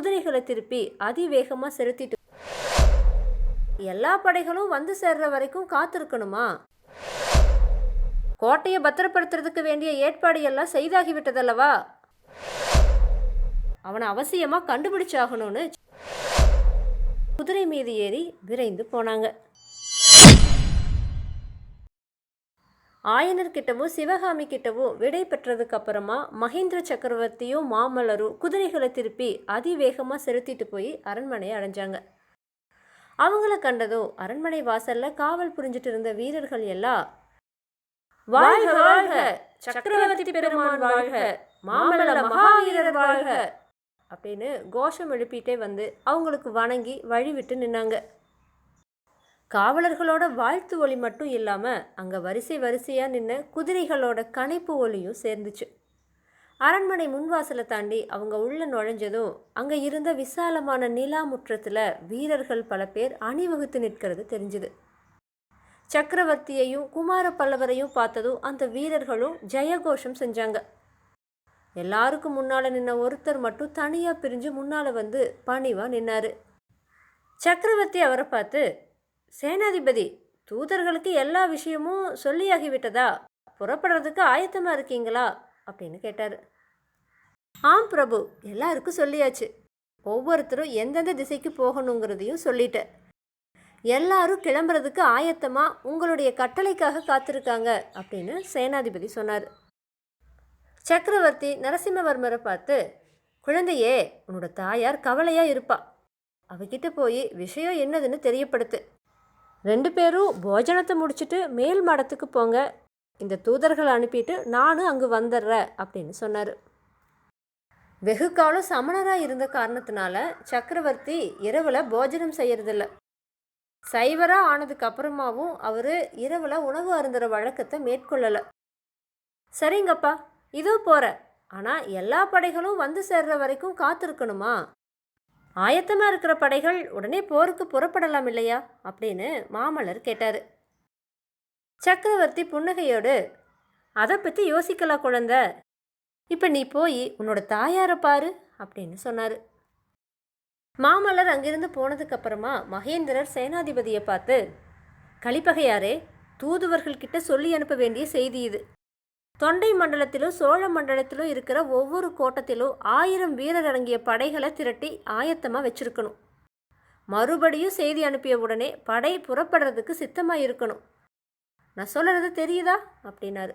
குதிரைகளை திருப்பி அதிவேகமாக செலுத்திட்டு எல்லா படைகளும் வந்து சேர்ற வரைக்கும் காத்திருக்கணுமா? கோட்டையை பத்திரப்படுத்துறதுக்கு வேண்டிய ஏற்பாடு எல்லாம் செய்தாகிவிட்டதல்லவா? அவனை அவசியமாக கண்டுபிடிச்சாகணும்னு குதிரை மீது ஏறி விரைந்து போனாங்க. ஆயனர் கிட்டவும் சிவகாமி கிட்டவும் விடை பெற்றதுக்கு அப்புறமா மகேந்திர சக்கரவர்த்தியும் மாமல்லரும் குதிரைகளை திருப்பி அதிவேகமாக செலுத்திட்டு போய் அரண்மனையை அடைஞ்சாங்க. அவங்கள கண்டதும் அரண்மனை வாசல்ல காவல் புரிஞ்சிட்டு இருந்த வீரர்கள் எல்லாம் வாழ்க வாழ்க சக்கரவர்த்தி பெருமான் வாழ்க மாமல்ல மகாவீரர் வாழ்க அப்படின்னு கோஷம் எழுப்பிட்டே வந்து அவங்களுக்கு வணங்கி வழிவிட்டு நின்னாங்க. காவலர்களோட வாழ்த்து ஒலி மட்டும் இல்லாமல் அங்கே வரிசை வரிசையாக நின்ன குதிரைகளோட கணைப்பு ஒலியும் சேர்ந்துச்சு. அரண்மனை முன்வாசலை தாண்டி அவங்க உள்ளே நுழைஞ்சதும் அங்கே இருந்த விசாலமான நிலா முற்றத்தில் வீரர்கள் பல பேர் அணிவகுத்து நிற்கிறது தெரிஞ்சுது. சக்கரவர்த்தியையும் குமார பல்லவரையும் பார்த்ததும் அந்த வீரர்களும் ஜெயகோஷம் செஞ்சாங்க. எல்லாருக்கும் முன்னால் நின்ன ஒருத்தர் மட்டும் தனியாக பிரிஞ்சு முன்னால் வந்து பணிவாக நின்னார். சக்கரவர்த்தி அவரை பார்த்து சேனாதிபதி தூதர்களுக்கு எல்லா விஷயமும் சொல்லியாகிவிட்டதா? புறப்படுறதுக்கு ஆயத்தமாக இருக்கீங்களா? அப்படின்னு கேட்டார். ஆம் பிரபு எல்லாருக்கும் சொல்லியாச்சு. ஒவ்வொருத்தரும் எந்தெந்த திசைக்கு போகணுங்கிறதையும் சொல்லிட்டேன் எல்லாரும் கிளம்புறதுக்கு ஆயத்தமாக உங்களுடைய கட்டளைக்காக காத்திருக்காங்க அப்படின்னு சேனாதிபதி சொன்னார். சக்கரவர்த்தி நரசிம்மவர்மரை பார்த்து குழந்தையே உன்னோட தாயார் கவலையாக இருப்பா. அவகிட்ட போய் விஷயம் என்னதுன்னு தெரியப்படுத்து. ரெண்டு பேரும் போஜனத்தை முடிச்சுட்டு மேல் மடத்துக்கு போங்க. இந்த தூதர்களை அனுப்பிட்டு நானும் அங்கே வந்துடுறேன் அப்படின்னு சொன்னார். வெகு காலம் சமணராக இருந்த காரணத்தினால சக்கரவர்த்தி இரவில் போஜனம் செய்யறதில்ல. சைவராக ஆனதுக்கு அப்புறமாவும் அவர் இரவில் உணவு அருந்துற வழக்கத்தை மேற்கொள்ளலை. சரிங்கப்பா இதோ போகிற ஆனால் எல்லா படைகளும் வந்து சேர்ற வரைக்கும் காத்திருக்கணுமா? ஆயத்தமாக இருக்கிற படைகள் உடனே போருக்கு புறப்படலாம் இல்லையா? அப்படின்னு மாமல்லர் கேட்டார். சக்கரவர்த்தி புன்னகையோடு அதை பற்றி யோசிக்கலாம் குழந்த? இப்போ நீ போய் உன்னோட தாயாரை பாரு அப்படின்னு சொன்னார். மாமல்லர் அங்கிருந்து போனதுக்கப்புறமா மகேந்திரர் சேனாதிபதியை பார்த்து கலிப்பகையாரே தூதுவர்கள்கிட்ட சொல்லி அனுப்ப வேண்டிய செய்தி இது. தொண்டை மண்டலத்திலும் சோழ மண்டலத்திலும் இருக்கிற ஒவ்வொரு கோட்டத்திலும் ஆயிரம் வீரர் அடங்கிய படைகளை திரட்டி ஆயத்தமாக வச்சிருக்கணும். மறுபடியும் செய்தி அனுப்பிய உடனே படை புறப்படுறதுக்கு சித்தமாக இருக்கணும் நான் சொல்கிறது தெரியுதா? அப்படின்னாரு.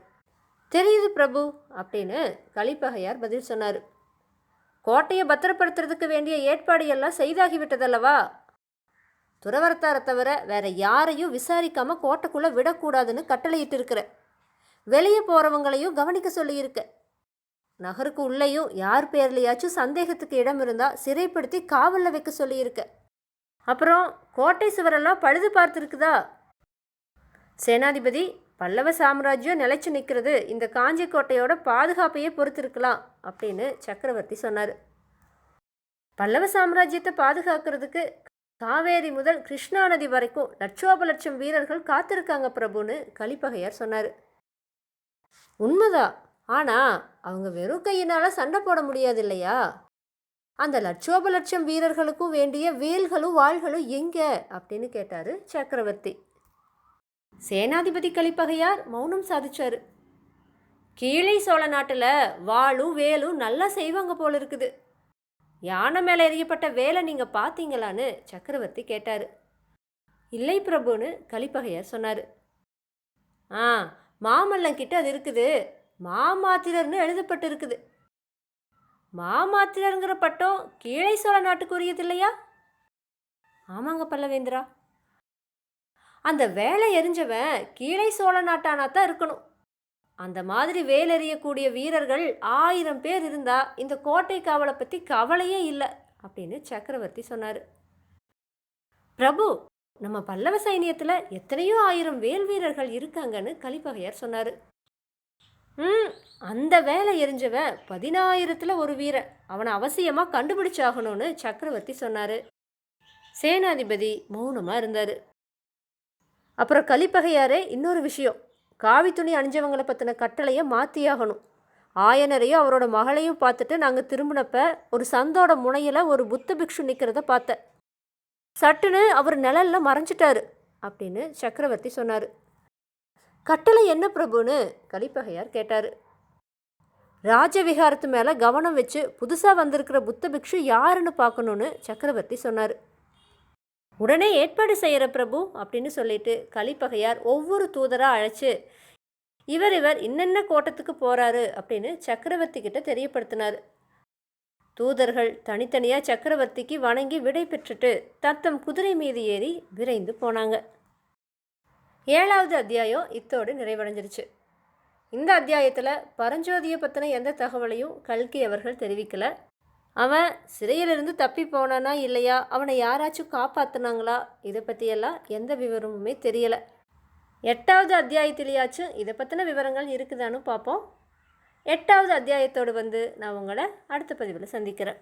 தெரியுது பிரபு அப்படின்னு கலிப்பகையார் பதில் சொன்னார். கோட்டையை பத்திரப்படுத்துறதுக்கு வேண்டிய ஏற்பாடு எல்லாம் செய்தாகிவிட்டதல்லவா? துறவரத்தாரை தவிர வேற யாரையும் விசாரிக்காமல் கோட்டைக்குள்ளே விடக்கூடாதுன்னு கட்டளையிட்டு இருக்கிற வெளியே போகிறவங்களையும் கவனிக்க சொல்லியிருக்க. நகருக்கு உள்ளேயும் யார் பேர்லையாச்சும் சந்தேகத்துக்கு இடம் இருந்தால் சிறைப்படுத்தி காவலில் வைக்க சொல்லியிருக்க. அப்புறம் கோட்டை சுவரெல்லாம் பழுது பார்த்துருக்குதா? சேனாதிபதி பல்லவ சாம்ராஜ்யம் நிலைச்சு நிற்கிறது இந்த காஞ்சி கோட்டையோட பாதுகாப்பையே பொறுத்திருக்கலாம் அப்படின்னு சக்கரவர்த்தி சொன்னார். பல்லவ சாம்ராஜ்யத்தை பாதுகாக்கிறதுக்கு காவேரி முதல் கிருஷ்ணா நதி வரைக்கும் லட்சோப லட்சம் வீரர்கள் காத்திருக்காங்க பிரபுன்னு கலிப்பகையார் சொன்னார். உண்மைதான். ஆனால் அவங்க வெறும் கையினால் சண்டை போட முடியாது இல்லையா அந்த லட்சோப லட்சம் வீரர்களுக்கும் வேண்டிய வேல்களும் வாள்களும் எங்கே? அப்படின்னு கேட்டார் சக்கரவர்த்தி. சேனாதிபதி கலிப்பகையார் மௌனம் சாதிச்சார். கீழே சோழ நாட்டில் வாளும் வேலும் நல்லா செய்வாங்க போல இருக்குது. யானை மேலே எறியப்பட்ட வேலை நீங்கள் பார்த்தீங்களான்னு சக்கரவர்த்தி கேட்டார். இல்லை பிரபுன்னு கலிப்பகையார் சொன்னார். ஆ மாமல்லங்கிட்ட அது இருக்குது. மாமாத்திரர்னு எழுதப்பட்டு இருக்குது மாமாத்திரருங்கிற பட்டம் கீழே சோழ நாட்டுக்கு உரியது இல்லையா? ஆமாங்க பல்லவேந்திரா. அந்த வேலை எரிஞ்சவன் கீழே சோழ நாட்டானா தான் இருக்கணும். அந்த மாதிரி வேலெறியக்கூடிய வீரர்கள் ஆயிரம் பேர் இருந்தா இந்த கோட்டை காவலை பற்றி கவலையே இல்லை அப்படின்னு சக்கரவர்த்தி சொன்னார். பிரபு நம்ம பல்லவ சைனியத்தில் எத்தனையோ ஆயிரம் வேல் வீரர்கள் இருக்காங்கன்னு கலிப்பகையார் சொன்னார். ம் அந்த வேலை எரிஞ்சவன் பதினாயிரத்தில் ஒரு வீரன் அவனை அவசியமாக கண்டுபிடிச்சாகணும்னு சக்கரவர்த்தி சொன்னார். சேனாதிபதி மௌனமாக இருந்தார். அப்புறம் கலிப்பகையாரே இன்னொரு விஷயம். காவி துணி அணிஞ்சவங்களை பற்றின கட்டளையை மாற்றியாகணும் ஆயனரையும் அவரோட மகளையும் பார்த்துட்டு நாங்கள் திரும்பினப்ப ஒரு சந்தோட முனையில் ஒரு புத்த பிக்ஷு நிற்கிறத பார்த்தேன் சட்டுன்னு அவர் நிழல்ல மறைஞ்சிட்டாரு அப்படின்னு சக்கரவர்த்தி சொன்னார். கட்டளை என்ன பிரபுன்னு கலிப்பகையார் கேட்டார். ராஜவிகாரத்து மேலே கவனம் வச்சு புதுசாக வந்திருக்கிற புத்த பிக்ஷு யாருன்னு பார்க்கணுன்னு சக்கரவர்த்தி சொன்னார். உடனே ஏற்பாடு செய்கிற பிரபு அப்படின்னு சொல்லிட்டு கலிப்பகையார் ஒவ்வொரு தூதராக அழைச்சு இவர் இவர் இன்னென்ன கோட்டத்துக்கு போகிறாரு அப்படின்னு சக்கரவர்த்தி கிட்ட தெரியப்படுத்தினார். தூதர்கள் தனித்தனியாக சக்கரவர்த்திக்கு வணங்கி விடை பெற்றுட்டு தத்தம் குதிரை மீது ஏறி விரைந்து போனாங்க. ஏழாவது அத்தியாயம் இத்தோடு நிறைவடைஞ்சிருச்சு. இந்த அத்தியாயத்தில் பரஞ்சோதியை பற்றின எந்த தகவலையும் கல்கி அவர்கள் தெரிவிக்கலை. அவன் சிறையிலிருந்து தப்பி போனானா இல்லையா? அவனை யாராச்சும் காப்பாற்றினாங்களா இதை பற்றியெல்லாம் எந்த விவரமுமே தெரியலை. எட்டாவது அத்தியாயத்திலேயாச்சும் இதை பற்றின விவரங்கள் இருக்குதான்னு பார்ப்போம். எட்டாவது அத்தியாயத்தோடு வந்து நான் உங்களை அடுத்த பதிவில் சந்திக்கிறேன்.